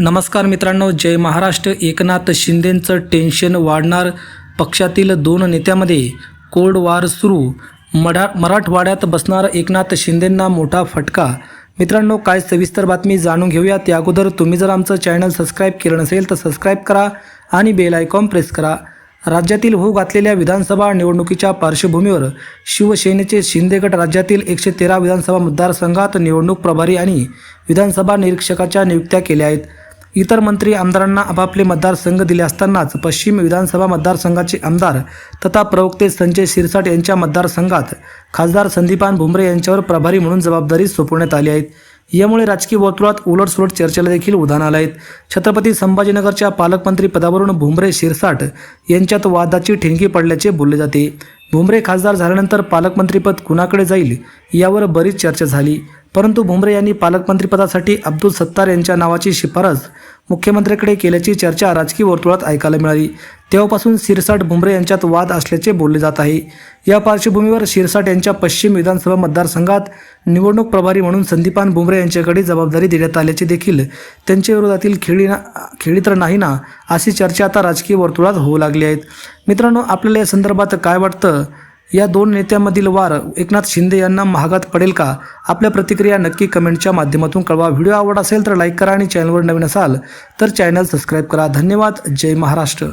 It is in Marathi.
नमस्कार मित्रांनो जय महाराष्ट्र. एकनाथ शिंदेंचं टेन्शन वाढणार. पक्षातील दोन नेत्यामध्ये कोल्ड वार सुरू. मढा मराठवाड्यात बसणार एकनाथ शिंदेंना मोठा फटका. मित्रांनो काय सविस्तर बातमी जाणून घेऊया. त्या अगोदर तुम्ही जर आमचं चॅनल सबस्क्राईब केलं नसेल तर सबस्क्राईब करा आणि बेल आयकॉन प्रेस करा. राज्यातील होऊ घातलेल्या विधानसभा निवडणुकीच्या पार्श्वभूमीवर शिवसेनेचे शिंदे गट राज्यातील एकशे तेरा विधानसभा मतदारसंघात निवडणूक प्रभारी आणि विधानसभा निरीक्षकाच्या नियुक्त्या केल्या आहेत. इतर मंत्री आमदारांना आपापले मतदारसंघ दिले असतानाच पश्चिम विधानसभा मतदारसंघाचे आमदार तथा प्रवक्ते संजय शिरसाट यांच्या मतदारसंघात खासदार संदीपान भुमरे यांच्यावर प्रभारी म्हणून जबाबदारी सोपवण्यात आली आहेत यामुळे राजकीय वर्तुळात उलटसुलट चर्चेला देखील उधाण आलं आहेत छत्रपती संभाजीनगरच्या पालकमंत्री पदावरून भुमरे शिरसाट यांच्यात वादाची ठिणगी पडल्याचे बोलले जाते. भुमरे खासदार झाल्यानंतर पालकमंत्रीपद कुणाकडे जाईल यावर बरीच चर्चा झाली. परंतु भुमरे यांनी पालकमंत्रीपदासाठी अब्दुल सत्तार यांच्या नावाची शिफारस मुख्यमंत्र्यांकडे केल्याची चर्चा राजकीय वर्तुळात ऐकायला मिळाली. तेव्हापासून शिरसाट भुमरे यांच्यात वाद असल्याचे बोलले जात आहे. या पार्श्वभूमीवर शिरसाट यांच्या पश्चिम विधानसभा मतदारसंघात निवडणूक प्रभारी म्हणून संदीपान भुमरे यांच्याकडे जबाबदारी देण्यात आल्याची देखील त्यांच्या विरोधातील खेळी ना खेळी तर नाही ना अशी चर्चा आता राजकीय वर्तुळात होऊ लागली आहेत मित्रांनो आपल्याला या संदर्भात काय वाटतं? या दोन नेत्यांमधील वार एकनाथ शिंदे यांना महागात पडेल का? आपल्या प्रतिक्रिया नक्की कमेंटच्या माध्यमातून कळवा. व्हिडिओ आवड असेल तर लाईक करा आणि चॅनलवर नवीन असाल तर चॅनल सबस्क्राईब करा. धन्यवाद. जय महाराष्ट्र.